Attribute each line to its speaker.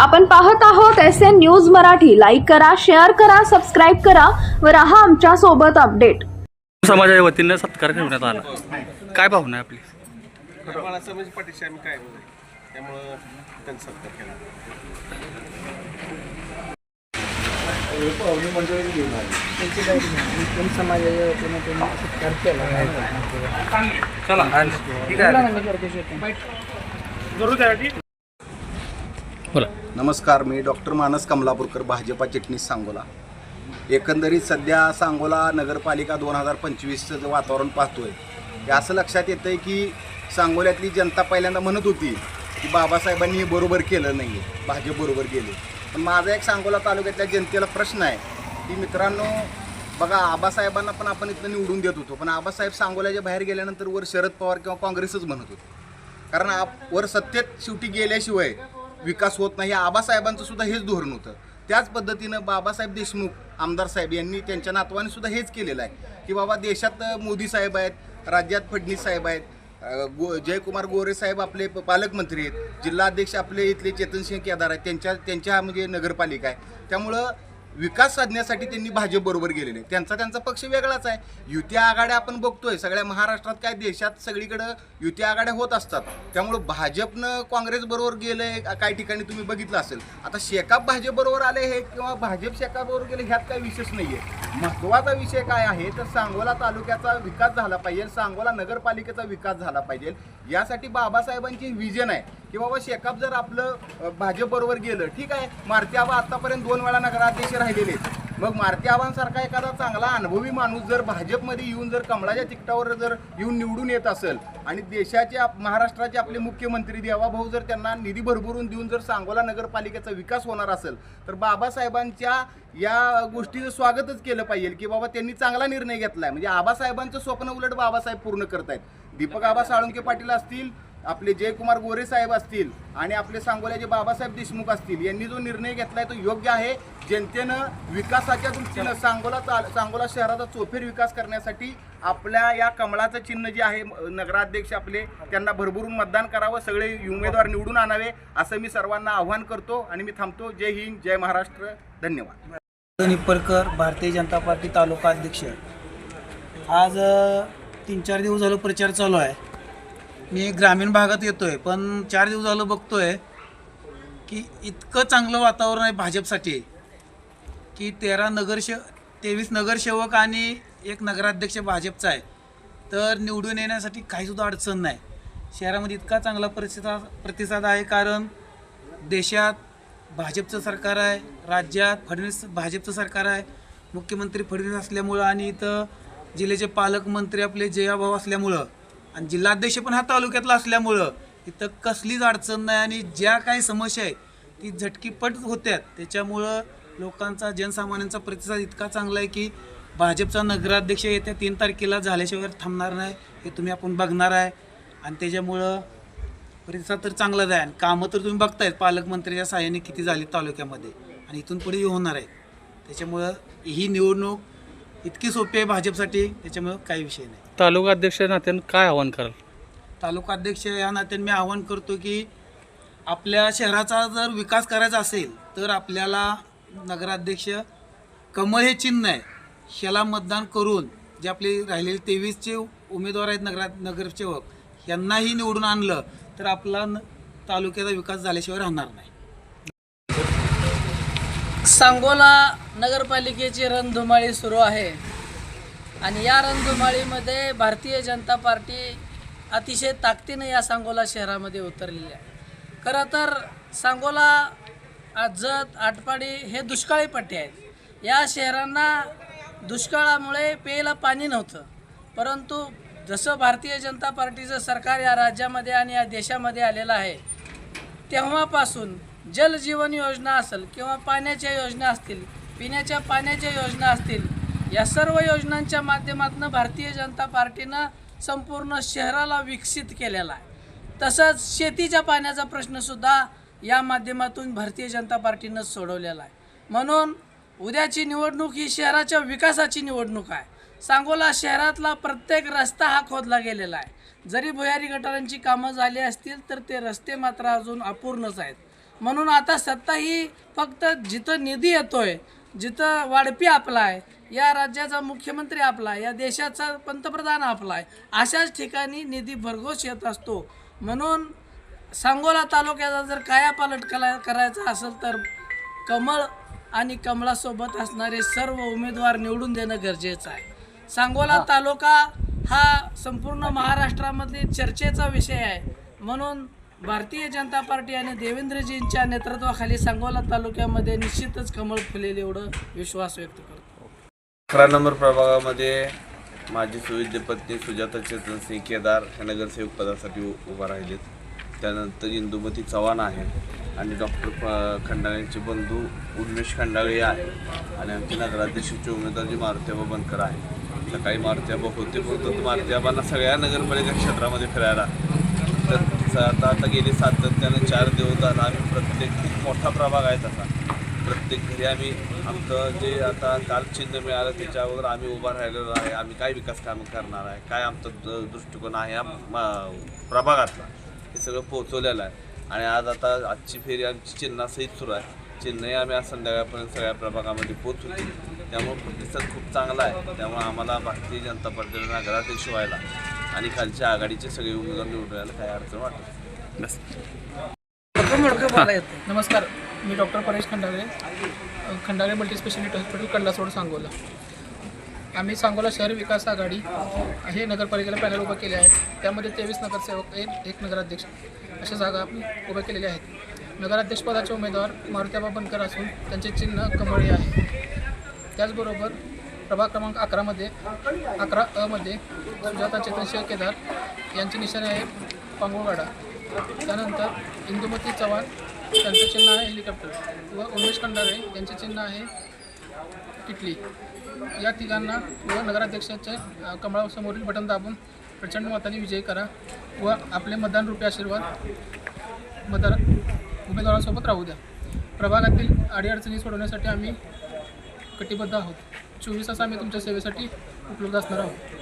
Speaker 1: आपण पाहत आहोत S N news Marathi. Like करा शेअर करा सबस्क्राईब करा व राहा आमच्यासोबत अपडेट
Speaker 2: समाजाच्या वतीनं सत्कार करण्यात आला. काय भावना आहे आपली?
Speaker 3: बाळासाहेब पाठीशी आम्ही काय त्यामुळं त्यांचा सत्कार केला.
Speaker 4: समाजाच्या वतीनं त्यांनी सत्कार केला
Speaker 2: बोला.
Speaker 5: नमस्कार मी डॉक्टर मानस कमलापूरकर भाजपा चिटणीस सांगोला. एकंदरीत सध्या सांगोला नगरपालिका दोन हजार पंचवीसचं जे वातावरण पाहतोय ते असं लक्षात येतं आहे की सांगोल्यातली जनता पहिल्यांदा म्हणत होती की बाबासाहेबांनी हे बरोबर केलं नाही आहे भाजप बरोबर गेले. पण माझा एक सांगोला तालुक्यातल्या जनतेला प्रश्न आहे की मित्रांनो बघा आबासाहेबांना पण आपण इथं निवडून देत होतो पण आबासाहेब सांगोल्याच्या बाहेर गेल्यानंतर वर शरद पवार किंवा काँग्रेसच म्हणत होते. कारण आप वर सत्तेत शेवटी गेल्याशिवाय विकास होत नाही. आबासाहेबांचं सुद्धा हेच धोरण होतं. त्याच पद्धतीनं बाबासाहेब देशमुख आमदार साहेब यांनी त्यांच्या नातवाने सुद्धा हेच केलेलं आहे. की बाबा देशात मोदी साहेब आहेत राज्यात फडणवीस साहेब आहेत गो जयकुमार गोरे साहेब आपले प- पालकमंत्री आहेत जिल्हाध्यक्ष आपले इथले चेतनसिंह केदार आहेत त्यांच्या त्यांच्या म्हणजे नगरपालिका आहे. त्यामुळं विकास साधण्यासाठी त्यांनी भाजप बरोबर गेलेले. त्यांचा त्यांचा पक्ष वेगळाच आहे. युती आघाड्या आपण बघतोय. सगळ्या महाराष्ट्रात काय देशात सगळीकडं युती आघाड्या होत असतात. त्यामुळं भाजपनं काँग्रेस बरोबर गेलंय काही ठिकाणी तुम्ही बघितलं असेल. आता शेकाप भाजप बरोबर आले हे किंवा भाजप शेकापबरोबर गेले ह्यात काही विशेष आहे महत्त्वाचा विषय काय आहे? तर सांगोला तालुक्याचा विकास झाला पाहिजे. सांगोला नगरपालिकेचा विकास झाला पाहिजे. यासाठी बाबासाहेबांची विजन आहे. की बाबा शेकाप जर आपलं भाजपबरोबर भाजप बरोबर गेलं ठीक आहे मारती आबा आतापर्यंत दोन वेळा नगराध्यक्ष राहिलेले आहेत. मग मारती आबांसारखा एखादा चांगला अनुभवी माणूस जर भाजपमध्ये येऊन जर कमळाच्या तिकटावर जर येऊन निवडून येत असेल आणि देशाचे आप- महाराष्ट्राचे आपले मुख्यमंत्री देवाभाऊ जर त्यांना निधी भरभरून देऊन जर सांगोला नगरपालिकेचा विकास होणार असेल तर बाबासाहेबांच्या या गोष्टीचं स्वागतच केलं पाहिजे की बाबा त्यांनी चांगला निर्णय घेतलाय म्हणजे आबासाहेबांचं स्वप्न उलट बाबासाहेब पूर्ण करतायत दीपक आबा साळुंके पाटील असतील आपले जयकुमार गोरे साहेब असतील आणि आपले सांगोल्याचे बाबासाहेब देशमुख असतील यांनी जो निर्णय घेतलाय तो योग्य आहे. जनतेनं विकासाच्या दृष्टीनं सांगोला ता- सांगोला शहराचा चोफेर विकास करण्यासाठी आपल्या या कमळाचं चिन्ह जे आहे नगराध्यक्ष आपले त्यांना भरभरून मतदान करावं सगळे उमेदवार निवडून आणावे असं मी सर्वांना आव्हान करतो आणि मी थांबतो. जय हिंद जय महाराष्ट्र. धन्यवाद.
Speaker 4: निप्परकर भारतीय जनता पार्टी तालुका अध्यक्ष. आज तीन चार दिवस झालं प्रचार चालू आहे. मी ग्रामीण भागात येतोय पण चार दिवस झालं बघतोय की इतकं चांगलं वातावरण आहे भाजपसाठी की तेरा नगरसे तेवीस नगरसेवक आणि एक नगराध्यक्ष भाजपचा आहे. तर निवडून येण्यासाठी काहीसुद्धा अडचण नाही. शहरामध्ये इतका चांगला प्रतिसाद प्रतिसाद आहे कारण देशात भाजपचं सरकार आहे राज्यात फडणवीस भाजपचं सरकार आहे मुख्यमंत्री फडणवीस असल्यामुळं आणि इथं जिल्ह्याचे पालकमंत्री आपले जयाभाऊ असल्यामुळं आणि जिल्हाध्यक्ष पण हा तालुक्यातला असल्यामुळं इथं कसलीच अडचण नाही आणि ज्या काही समस्या आहेत ती झटकीपट होत्यात. त्याच्यामुळं लोकांचा जनसामान्यांचा प्रतिसाद इतका चांगला आहे की भाजपचा नगराध्यक्ष येत्या तीन तारखेला झाल्याशिवाय थांबणार नाही हे तुम्ही आपण बघणार आहे. आणि त्याच्यामुळं प्रतिसाद तर चांगलाच आहे. आणि कामं तर तुम्ही बघतायत पालकमंत्र्याच्या सहाय्याने किती झाली तालुक्यामध्ये आणि इथून पुढे होणार आहे. त्याच्यामुळं ही निवडणूक इतकी सोपी आहे भाजपसाठी त्याच्यामुळं काही विषय नाही.
Speaker 2: तालुका अध्यक्ष नात्यानं काय आव्हान कराल?
Speaker 4: तालुका अध्यक्ष या नात्याने मी आवाहन करतो की आपल्या शहराचा जर विकास करायचा असेल तर आपल्याला नगराध्यक्ष कमळ हे चिन्ह आहे. ह्याला मतदान करून जे आपले राहिलेले तेवीसचे उमेदवार आहेत नगरा नगरसेवक यांनाही निवडून आणलं तर आपला न- तालुक्याचा विकास झाल्याशिवाय राहणार नाही.
Speaker 6: सांगोला नगरपालिकेची रणधुमाळी सुरू आहे. आणि या रणधुमाळीमध्ये भारतीय जनता पार्टी अतिशय ताकदीनं या सांगोला शहरामध्ये उतरलेली आहे. खरं तर सांगोला आजत आटपाडी हे दुष्काळी पट्टे आहेत. या शहरांना दुष्काळामुळे प्यायला पाणी नव्हतं. परंतु जसं भारतीय जनता पार्टीचं सरकार या राज्यामध्ये आणि या देशामध्ये आलेलं आहे तेव्हापासून जल जीवन योजना असेल किंवा पाण्याच्या योजना असतील पिण्याच्या पाण्याच्या योजना असतील या सर्व योजनांच्या माध्यमातून भारतीय जनता पार्टीनं संपूर्ण शहराला विकसित केलेला आहे. तसंच शेतीच्या पाण्याचा प्रश्नसुद्धा या माध्यमातून भारतीय जनता पार्टीनं सोडवलेला आहे. म्हणून उद्याची निवडणूक ही शहराच्या विकासाची निवडणूक आहे. सांगोला शहरातला प्रत्येक रस्ता हा खोदला गेलेला आहे. जरी भुयारी गटारांची कामं झाली असतील तर ते रस्ते मात्र अजून अपूर्णच आहेत. म्हणून आता सत्ता ही फक्त जिथं निधी येतोय जिथं वाढपी आपला आहे या राज्याचा मुख्यमंत्री आपला आहे या देशाचा पंतप्रधान आपला आहे. अशाच ठिकाणी निधी भरघोस येत असतो. म्हणून सांगोला तालुक्याचा जर कायापालट कला करायचा असेल तर कमळ आणि कमळासोबत असणारे सर्व उमेदवार निवडून देणं गरजेचं आहे. सांगोला तालुका हा संपूर्ण महाराष्ट्रामध्ये चर्चेचा विषय आहे. म्हणून भारतीय जनता पार्टी आणि देवेंद्रजींच्या नेतृत्वाखाली सांगोला तालुक्यामध्ये निश्चितच कमळ फुलेल एवढं विश्वास व्यक्त करतो.
Speaker 7: अकरा नंबर प्रभागामध्ये माझी सुविद्य पत्नी सुजाता चेतन सिंग केदार हे नगरसेवक पदासाठी उ- उभा राहिलेत. त्यानंतर इंदुमती चव्हाण आहे आणि डॉक्टर खंडाळेंचे बंधू उन्मेश खंडाळे आहे आणि आमचे नगराध्यक्षाचे उमेदवार जे मारुत्याबा बनकर आहे. सकाळी मारुत्याबा होते परंतु मारुत्याबांना सगळ्या नगरपालिका क्षेत्रामध्ये फिरायला तर आता आता गेले सातत्यानं चार दिवस झाला आम्ही प्रत्येक खूप मोठा प्रभाग आहे तसा. प्रत्येक घरी आम्ही आमचं जे आता काल चिन्ह मिळालं त्याच्या अगोदर आम्ही उभा राहिलेलो आहे. आम्ही काय विकास कामं करणार आहे? काय आमचा द- दृष्टिकोन आहे या प्रभागातला? हे सगळं पोहोचवलेलं आहे. आणि आज आता आजची फेरी आमची चिन्हासहित सुरू आहे. चिन्हही आम्ही आज संध्याकाळपर्यंत सगळ्या प्रभागामध्ये पोहोचवली त्यामुळे प्रतिसाद खूप चांगला आहे. त्यामुळे आम्हाला भारतीय जनता पार्टीला नगराध्यक्ष व्हायला आणि खालच्या आघाडीचे सगळे उमेदवार निवडून काही अडचण वाटत
Speaker 8: नमस्कार. मी डॉक्टर परेश खंडागळे अ, खंडागळे मल्टीस्पेशालिटी हॉस्पिटल कल्लास सांगोला. आम्ही सांगोला शहर विकास आघाडी हे नगरपालिकेला पॅनल उभं केले आहेत. त्यामध्ये तेवीस नगरसेवक एक एक नगराध्यक्ष अशा जागा उभ्या केलेल्या आहेत. नगराध्यक्षपदाचे उमेदवार मारुत्याबा बनकर असून त्यांचे चिन्ह कमळी आहे. त्याचबरोबर प्रभाग क्रमांक अकरामध्ये अकरा अमध्ये सुजाता चेतनशिव केदार यांची निशाणी आहे पांगुळवाडा. त्यानंतर इंदुमती चव्हाण त्यांचं चिन्ह आहे हेलिकॉप्टर. व उमेश खंडारे यांचे चिन्ह आहे किटली. या तिघांना व नगराध्यक्षाचे कमळासमोरील बटन दाबून प्रचंड मताने विजयी करा व आपले मतदान रुपये आशीर्वाद मतदार उमेदवारांसोबत राहू द्या. प्रभागातील अडीअडचणी सोडवण्यासाठी आम्ही कटिबद्ध आहोत. चोवीस तास आम्ही तुमच्या सेवेसाठी उपलब्ध असणार आहोत.